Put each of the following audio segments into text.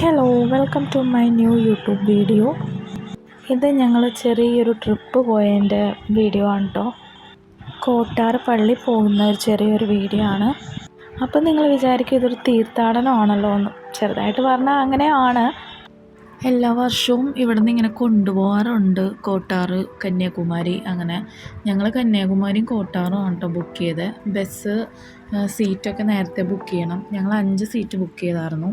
Hello welcome to my new YouTube video ഇത് ഞങ്ങൾ ചെറിയൊരു ട്രിപ്പ് പോയതിന്റെ വീഡിയോ ആണ് കേട്ടോ കോട്ടാർ പള്ളി പോകുന്ന ഒരു ചെറിയൊരു വീഡിയോ ആണ്. അപ്പം നിങ്ങൾ വിചാരിക്കും ഇതൊരു തീർത്ഥാടനമാണല്ലോ എന്ന്. ചെറുതായിട്ട് പറഞ്ഞാൽ അങ്ങനെയാണ് എല്ലാ വർഷവും ഇവിടെ നിന്ന് ഇങ്ങനെ കൊണ്ടുപോകാറുണ്ട് കോട്ടാർ കന്യാകുമാരി അങ്ങനെ. ഞങ്ങൾ കന്യാകുമാരിയും കോട്ടാറും ആണ് കേട്ടോ ബുക്ക് ചെയ്തത് ബസ് സീറ്റൊക്കെ നേരത്തെ ബുക്ക് ചെയ്യണം. ഞങ്ങൾ അഞ്ച് സീറ്റ് ബുക്ക് ചെയ്തായിരുന്നു.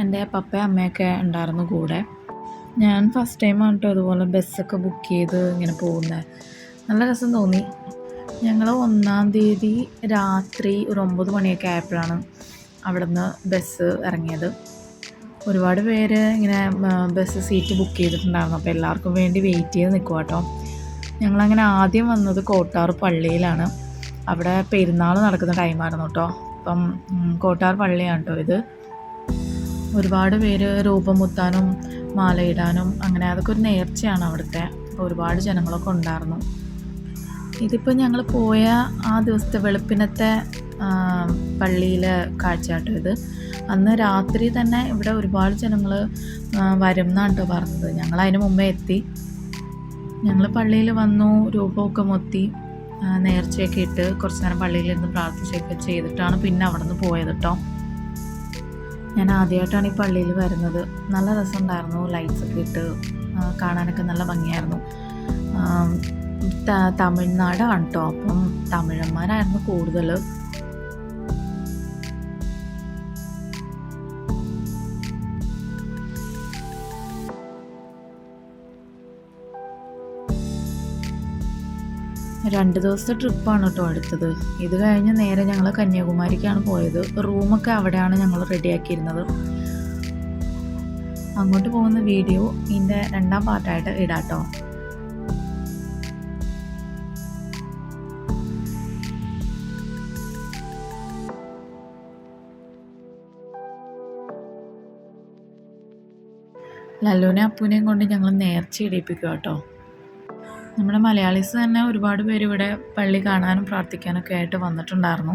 എന്റെ പപ്പയും അമ്മയൊക്കെ ഉണ്ടായിരുന്നു കൂടെ. ഞാൻ ഫസ്റ്റ് ടൈമാണ് കേട്ടോ ഇതുപോലെ ബസ്സൊക്കെ ബുക്ക് ചെയ്ത് ഇങ്ങനെ പോകുന്നത് നല്ല രസം തോന്നി. ഞങ്ങൾ ഒന്നാം തീയതി രാത്രി ഒരു ഒമ്പത് മണിയൊക്കെ ആയപ്പോഴാണ് അവിടുന്ന് ബസ് ഇറങ്ങിയത്. ഒരുപാട് പേര് ഇങ്ങനെ ബസ് സീറ്റ് ബുക്ക് ചെയ്തിട്ടുണ്ടായിരുന്നു. അപ്പോൾ എല്ലാവർക്കും വേണ്ടി വെയിറ്റ് ചെയ്ത് നിൽക്കുക കേട്ടോ ഞങ്ങളങ്ങനെ ആദ്യം വന്നത് കോട്ടാർ പള്ളിയിലാണ്. അവിടെ പെരുന്നാൾ നടക്കുന്ന ടൈമായിരുന്നു കേട്ടോ അപ്പം കോട്ടാർ പള്ളിയാണ് കേട്ടോ ഇത്. ഒരുപാട് പേര് രൂപമുത്താനും മാലയിടാനും അങ്ങനെ അതൊക്കെ ഒരു നേർച്ചയാണ് അവിടുത്തെ. ഒരുപാട് ജനങ്ങളൊക്കെ ഉണ്ടായിരുന്നു ഇതിപ്പോൾ ഞങ്ങൾ പോയ ആ ദിവസത്തെ വെളുപ്പിനത്തെ പള്ളിയിലെ കാഴ്ചയാട്ടോ ഇത്. അന്ന് രാത്രി തന്നെ ഇവിടെ ഒരുപാട് ജനങ്ങൾ വരും എന്നാണ് കേട്ടോ പറഞ്ഞത്. ഞങ്ങൾ അതിന് മുമ്പേ എത്തി. ഞങ്ങൾ പള്ളിയിൽ വന്നു രൂപമൊക്കെ മൊത്തി നേർച്ചയൊക്കെ ഇട്ട് കുറച്ച് നേരം പള്ളിയിലിരുന്ന് പ്രാർത്ഥിച്ചൊക്കെ ചെയ്തിട്ടാണ് പിന്നെ അവിടെ നിന്ന് പോയത് കേട്ടോ ഞാൻ ആദ്യമായിട്ടാണ് ഈ പള്ളിയിൽ വരുന്നത്. നല്ല രസമുണ്ടായിരുന്നു. ലൈറ്റ്സ് ഒക്കെ ഇട്ട് കാണാനൊക്കെ നല്ല ഭംഗിയായിരുന്നു. തമിഴ്നാടാണ് കേട്ടോ അപ്പം തമിഴന്മാരായിരുന്നു കൂടുതൽ രണ്ട് ദിവസത്തെ ട്രിപ്പാണ് കേട്ടോ അടുത്തത്. ഇത് കഴിഞ്ഞ് നേരെ ഞങ്ങൾ കന്യാകുമാരിക്കാണ് പോയത്. റൂമൊക്കെ അവിടെയാണ് ഞങ്ങൾ റെഡിയാക്കിയിരുന്നത്. അങ്ങോട്ട് പോകുന്ന വീഡിയോ ഇതിന്റെ രണ്ടാം പാർട്ടായിട്ട് ഇടാട്ടോ. ലല്ലുവിനെ അപ്പൂനെയും കൊണ്ട് ഞങ്ങൾ നേർച്ച ഇടിപ്പിക്കുക കേട്ടോ നമ്മുടെ മലയാളീസ് തന്നെ ഒരുപാട് പേര് ഇവിടെ പള്ളി കാണാനും പ്രാർത്ഥിക്കാനൊക്കെ ആയിട്ട് വന്നിട്ടുണ്ടായിരുന്നു.